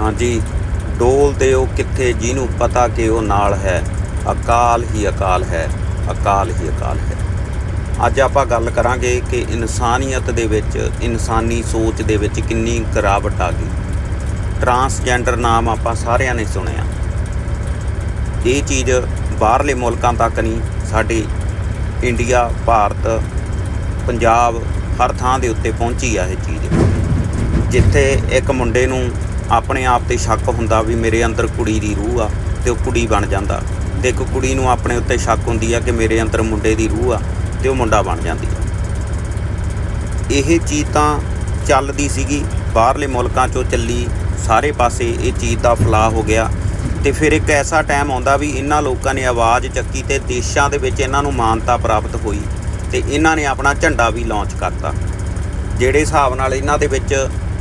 ਹਾਂਜੀ, ਡੋਲ ਤੇ ਉਹ ਕਿੱਥੇ ਜਿਹਨੂੰ ਪਤਾ ਕਿ ਉਹ ਨਾਲ ਹੈ। ਅਕਾਲ ਹੀ ਅਕਾਲ ਹੈ, ਅਕਾਲ ਹੀ ਅਕਾਲ ਹੈ। ਅੱਜ ਆਪਾਂ ਗੱਲ ਕਰਾਂਗੇ ਕਿ ਇਨਸਾਨੀਅਤ ਦੇ ਵਿੱਚ, ਇਨਸਾਨੀ ਸੋਚ ਦੇ ਵਿੱਚ ਕਿੰਨੀ ਗਿਰਾਵਟ ਆ ਗਈ। ਟਰਾਂਸਜੈਂਡਰ ਨਾਮ ਆਪਾਂ ਸਾਰਿਆਂ ਨੇ ਸੁਣਿਆ। ਇਹ ਚੀਜ਼ ਬਾਹਰਲੇ ਮੁਲਕਾਂ ਤੱਕ ਨਹੀਂ, ਸਾਡੇ ਇੰਡੀਆ, ਭਾਰਤ, ਪੰਜਾਬ ਹਰ ਥਾਂ ਦੇ ਉੱਤੇ ਪਹੁੰਚੀ ਆ ਇਹ ਚੀਜ਼। ਜਿੱਥੇ ਇੱਕ ਮੁੰਡੇ ਨੂੰ ਆਪਣੇ ਆਪ ਤੇ ਸ਼ੱਕ ਹੁੰਦਾ ਵੀ ਮੇਰੇ ਅੰਦਰ ਕੁੜੀ ਦੀ ਰੂਹ ਆ ਤੇ ਉਹ ਕੁੜੀ ਬਣ ਜਾਂਦਾ। ਤੇ ਇੱਕ ਕੁੜੀ ਨੂੰ ਆਪਣੇ ਉੱਤੇ ਸ਼ੱਕ ਹੁੰਦੀ ਆ ਕਿ ਮੇਰੇ ਅੰਦਰ ਮੁੰਡੇ ਦੀ ਰੂਹ ਆ ਤੇ ਉਹ ਮੁੰਡਾ ਬਣ ਜਾਂਦੀ ਆ। ਇਹ ਚੀਜ਼ ਤਾਂ ਚੱਲਦੀ ਸੀਗੀ, ਬਾਹਰਲੇ ਮੁਲਕਾਂ 'ਚੋਂ ਚੱਲੀ, ਸਾਰੇ ਪਾਸੇ ਇਹ ਚੀਜ਼ ਦਾ ਫਲਾਹ ਹੋ ਗਿਆ। ਤੇ ਫਿਰ ਇੱਕ ਐਸਾ ਟਾਈਮ ਆਉਂਦਾ ਵੀ ਇਹਨਾਂ ਲੋਕਾਂ ਨੇ ਆਵਾਜ਼ ਚੱਕੀ ਤੇ ਦੇਸ਼ਾਂ ਦੇ ਵਿੱਚ ਇਹਨਾਂ ਨੂੰ ਮਾਨਤਾ ਪ੍ਰਾਪਤ ਹੋਈ ਤੇ ਇਹਨਾਂ ਨੇ ਆਪਣਾ ਝੰਡਾ ਵੀ ਲਾਂਚ ਕਰਤਾ। ਜਿਹੜੇ ਹਿਸਾਬ ਨਾਲ ਇਹਨਾਂ ਦੇ ਵਿੱਚ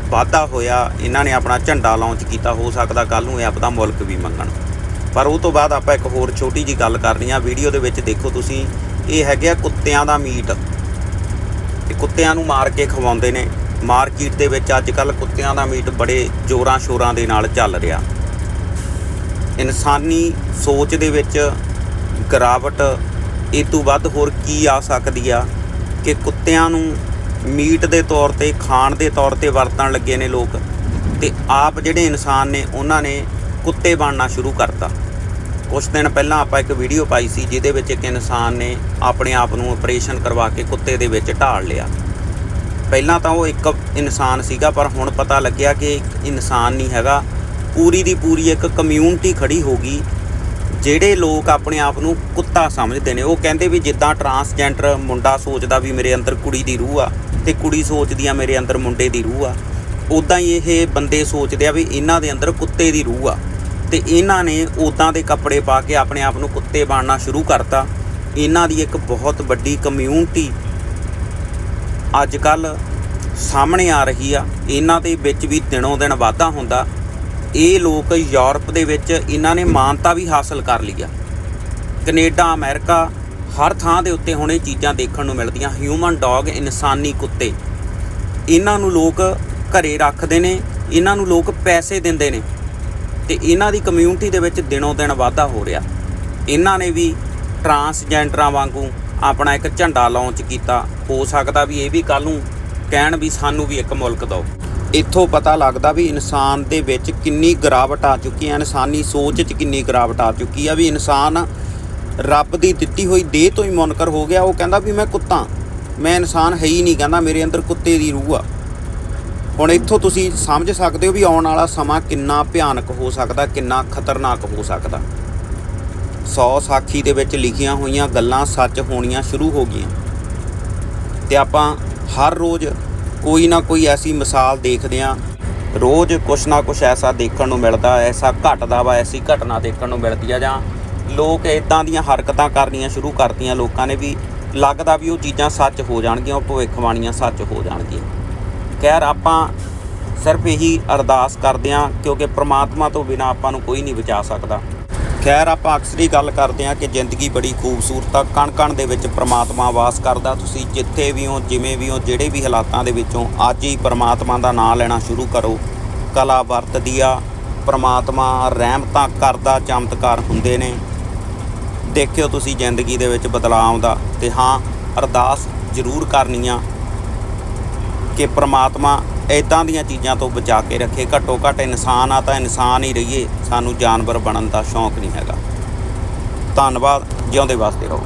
ਵਾਧਾ ਹੋਇਆ, ਇਹਨਾਂ ਨੇ ਆਪਣਾ ਝੰਡਾ ਲਾਂਚ ਕੀਤਾ, ਹੋ ਸਕਦਾ ਕੱਲ ਨੂੰ ਇਹ ਆਪਦਾ ਮੁਲਕ ਵੀ ਮੰਗਣ। ਪਰ ਉਹ ਤੋਂ ਬਾਅਦ ਆਪਾਂ ਇੱਕ ਹੋਰ ਛੋਟੀ ਜੀ ਗੱਲ ਕਰਨੀ ਆ ਵੀਡੀਓ ਦੇ ਵਿੱਚ ਦੇਖੋ ਤੁਸੀਂ, ਇਹ ਹੈਗੇ ਆ ਕੁੱਤਿਆਂ ਦਾ ਮੀਟ। ਤੇ ਕੁੱਤਿਆਂ ਨੂੰ ਮਾਰ ਕੇ ਖਵਾਉਂਦੇ ਨੇ। ਮਾਰਕੀਟ ਦੇ ਵਿੱਚ ਅੱਜ ਕੱਲ ਕੁੱਤਿਆਂ ਦਾ ਮੀਟ ਬੜੇ ਜ਼ੋਰਾਂ ਸ਼ੋਰਾਂ ਦੇ ਨਾਲ ਚੱਲ ਰਿਹਾ। ਇਨਸਾਨੀ ਸੋਚ ਦੇ ਵਿੱਚ ਗਿਰਾਵਟ, ਇਹ ਤੋਂ ਵੱਧ ਹੋਰ ਕੀ ਆ ਸਕਦੀ ਆ ਕਿ ਕੁੱਤਿਆਂ ਨੂੰ ਮੀਟ ਦੇ ਤੌਰ ਤੇ, ਖਾਣ ਦੇ ਤੌਰ ਤੇ ਵਰਤਣ ਲੱਗੇ ਨੇ ਲੋਕ ਤੇ ਆਪ ਜਿਹੜੇ ਇਨਸਾਨ ਨੇ, ਉਹਨਾਂ ਨੇ ਕੁੱਤੇ ਬਣਨਾ ਸ਼ੁਰੂ ਕਰਤਾ। ਕੁਝ ਦਿਨ ਪਹਿਲਾਂ ਆਪਾਂ ਇੱਕ ਵੀਡੀਓ ਪਾਈ ਸੀ, ਜਿਹਦੇ ਵਿੱਚ ਇੱਕ ਇਨਸਾਨ ਨੇ ਆਪਣੇ ਆਪ ਨੂੰ ਆਪਰੇਸ਼ਨ ਕਰਵਾ ਕੇ ਕੁੱਤੇ ਦੇ ਵਿੱਚ ਢਾਲ ਲਿਆ। ਪਹਿਲਾਂ ਤਾਂ ਉਹ ਇੱਕ ਇਨਸਾਨ ਸੀਗਾ, ਪਰ ਹੁਣ ਪਤਾ ਲੱਗਿਆ ਕਿ ਇੱਕ ਇਨਸਾਨ ਨਹੀਂ ਹੈਗਾ। ਪੂਰੀ ਦੀ ਪੂਰੀ ਇੱਕ ਕਮਿਊਨਿਟੀ ਖੜੀ ਹੋ ਗਈ, ਜਿਹੜੇ ਲੋਕ ਆਪਣੇ ਆਪ ਨੂੰ ਕੁੱਤਾ ਸਮਝਦੇ ਨੇ। ਉਹ ਕਹਿੰਦੇ ਵੀ ਜਿੱਦਾਂ ਟਰਾਂਸਜੈਂਡਰ ਮੁੰਡਾ ਸੋਚਦਾ ਵੀ ਮੇਰੇ ਅੰਦਰ ਕੁੜੀ ਦੀ ਰੂਹ ਆ ਤੇ ਕੁੜੀ ਸੋਚਦੀ ਆ ਮੇਰੇ ਅੰਦਰ ਮੁੰਡੇ ਦੀ ਰੂਹ ਆ। ਉਦਾਂ ਹੀ ਇਹ ਬੰਦੇ ਸੋਚਦੇ ਆ ਵੀ ਇਹਨਾਂ ਦੇ ਅੰਦਰ ਕੁੱਤੇ ਦੀ ਰੂਹ ਆ। ਤੇ ਇਹਨਾਂ ਨੇ ਉਦਾਂ ਦੇ ਕੱਪੜੇ ਪਾ ਕੇ ਆਪਣੇ ਆਪ ਨੂੰ ਕੁੱਤੇ ਬਣਨਾ ਸ਼ੁਰੂ ਕਰਤਾ। ਇਹਨਾਂ ਦੀ ਇੱਕ ਬਹੁਤ ਵੱਡੀ ਕਮਿਊਨਿਟੀ ਅੱਜ ਕੱਲ ਸਾਹਮਣੇ ਆ ਰਹੀ ਆ। ਇਹਨਾਂ ਦੇ ਵਿੱਚ ਵੀ ਦਿਨੋਂ ਦਿਨ ਵਾਧਾ ਹੁੰਦਾ। ਇਹ ਲੋਕ ਯੂਰਪ ਦੇ ਵਿੱਚ ਇਹਨਾਂ ਨੇ ਮਾਨਤਾ ਵੀ ਹਾਸਲ ਕਰ ਲਈ ਆ। ਕੈਨੇਡਾ, ਅਮਰੀਕਾ ਹਰ ਥਾਂ ਦੇ ਉੱਤੇ ਹੁਣ ਇਹ ਚੀਜ਼ਾਂ ਦੇਖਣ ਨੂੰ ਮਿਲਦੀਆਂ। ਹਿਊਮਨ ਡੌਗ ਇਨਸਾਨੀ ਕੁੱਤੇ। ਇਹਨਾਂ ਨੂੰ ਲੋਕ ਘਰੇ ਰੱਖਦੇ ਨੇ, ਇਹਨਾਂ ਨੂੰ ਲੋਕ ਪੈਸੇ ਦਿੰਦੇ ਨੇ। ਤੇ ਇਹਨਾਂ ਦੀ ਕਮਿਊਨਿਟੀ ਦੇ ਵਿੱਚ ਦਿਨੋਂ ਦਿਨ ਵਾਧਾ ਹੋ ਰਿਹਾ। ਇਹਨਾਂ ਨੇ ਵੀ ਟਰਾਂਸਜੈਂਡਰਾਂ ਵਾਂਗੂ ਆਪਣਾ ਇੱਕ ਝੰਡਾ ਲਾਂਚ ਕੀਤਾ। ਹੋ ਸਕਦਾ ਵੀ ਇਹ ਵੀ ਕੱਲ ਨੂੰ ਕਹਿਣ ਵੀ ਸਾਨੂੰ ਵੀ ਇੱਕ ਮੁਲਕ ਦਿਓ। ਇੱਥੋਂ ਪਤਾ ਲੱਗਦਾ ਵੀ ਇਨਸਾਨ ਦੇ ਵਿੱਚ ਕਿੰਨੀ ਗਿਰਾਵਟ ਆ ਚੁੱਕੀ ਹੈ। ਇਨਸਾਨੀ ਸੋਚ 'ਚ ਕਿੰਨੀ ਗਿਰਾਵਟ ਆ ਚੁੱਕੀ ਆ ਵੀ ਇਨਸਾਨ ਰੱਬ ਦੀ ਦਿੱਤੀ ਹੋਈ ਦੇਹ ਤੋਂ ਹੀ ਮੁਨਕਰ ਹੋ ਗਿਆ। ਉਹ ਕਹਿੰਦਾ ਵੀ ਮੈਂ ਕੁੱਤਾ ਮੈਂ ਇਨਸਾਨ ਹੈ ਹੀ ਨਹੀਂ, ਕਹਿੰਦਾ ਮੇਰੇ ਅੰਦਰ ਕੁੱਤੇ ਦੀ ਰੂਹ ਆ। ਹੁਣ ਇੱਥੋਂ ਤੁਸੀਂ ਸਮਝ ਸਕਦੇ ਹੋ ਵੀ ਆਉਣ ਵਾਲਾ ਸਮਾਂ ਕਿੰਨਾ ਭਿਆਨਕ ਹੋ ਸਕਦਾ, ਕਿੰਨਾ ਖਤਰਨਾਕ ਹੋ ਸਕਦਾ। 100 ਸਾਖੀ ਦੇ ਵਿੱਚ ਲਿਖੀਆਂ ਹੋਈਆਂ ਗੱਲਾਂ ਸੱਚ ਹੋਣੀਆਂ ਸ਼ੁਰੂ ਹੋ ਗਈਆਂ। ਤੇ ਆਪਾਂ ਹਰ ਰੋਜ਼ ਕੋਈ ਨਾ ਕੋਈ ਐਸੀ ਮਿਸਾਲ ਦੇਖਦੇ ਆਂ ਰੋਜ਼ ਕੁਛ ਨਾ ਕੁਛ ਐਸਾ ਦੇਖਣ ਨੂੰ ਮਿਲਦਾ, ਐਸਾ ਘਟਦਾ ਵਾ, ਐਸੀ ਘਟਨਾ ਦੇਖਣ ਨੂੰ ਮਿਲਦੀ ਆ ਜਾਂ ਲੋਕ ਇਦਾਂ ਦੀਆਂ ਹਰਕਤਾਂ ਕਰਨੀਆਂ ਸ਼ੁਰੂ ਕਰਤੀਆਂ। ਲੋਕਾਂ ਨੇ ਵੀ ਲੱਗਦਾ ਵੀ ਉਹ ਚੀਜ਼ਾਂ ਸੱਚ ਹੋ ਜਾਣਗੀਆਂ, ਉਹ ਭਵਿੱਖਬਾਣੀਆਂ ਸੱਚ ਹੋ ਜਾਣਗੀਆਂ। ਖੈਰ, ਆਪਾਂ ਸਿਰਫ ਇਹੀ ਅਰਦਾਸ ਕਰਦੇ ਹਾਂ ਕਿਉਂਕਿ ਪ੍ਰਮਾਤਮਾ ਤੋਂ ਬਿਨਾ ਆਪਾਂ ਨੂੰ ਕੋਈ ਨਹੀਂ ਬਚਾ ਸਕਦਾ। ਖੈਰ, ਆਪਾਂ ਅਕਸਰ ਹੀ ਗੱਲ ਕਰਦੇ ਹਾਂ ਕਿ ਜ਼ਿੰਦਗੀ ਬੜੀ ਖੂਬਸੂਰਤ ਆ। ਕਣ ਕਣ ਦੇ ਵਿੱਚ ਪ੍ਰਮਾਤਮਾ ਵਾਸ ਕਰਦਾ। ਤੁਸੀਂ ਜਿੱਥੇ ਵੀ ਹੋ, ਜਿਵੇਂ ਵੀ ਹੋ, ਜਿਹੜੇ ਵੀ ਹਾਲਾਤਾਂ ਦੇ ਵਿੱਚੋਂ ਅੱਜ ਹੀ ਪ੍ਰਮਾਤਮਾ ਦਾ ਨਾਮ ਲੈਣਾ ਸ਼ੁਰੂ ਕਰੋ। ਕਲਾ ਵਰਤਦੀ ਆ। ਪ੍ਰਮਾਤਮਾ ਰਹਿਮਤਾਂ ਕਰਦਾ, ਚਮਤਕਾਰ ਹੁੰਦੇ ਨੇ। ਦੇਖਿਓ ਤੁਸੀਂ ਜ਼ਿੰਦਗੀ ਦੇ ਵਿੱਚ ਬਦਲਾਅ ਆਉਂਦਾ ਤੇ ਹਾਂ, ਅਰਦਾਸ ਜ਼ਰੂਰ ਕਰਨੀ ਆ ਕਿ ਪ੍ਰਮਾਤਮਾ ਇਦਾਂ ਦੀਆਂ ਚੀਜ਼ਾਂ ਤੋਂ ਬਚਾ ਕੇ ਰੱਖੇ। ਘੱਟੋ ਘੱਟ ਇਨਸਾਨ ਆ ਤਾਂ ਇਨਸਾਨ ਹੀ ਰਹੀਏ। ਸਾਨੂੰ ਜਾਨਵਰ ਬਣਨ ਦਾ ਸ਼ੌਂਕ ਨਹੀਂ ਹੈਗਾ। ਧੰਨਵਾਦ। ਜਿਉਂਦੇ ਵਾਸਤੇ ਰਹੋ।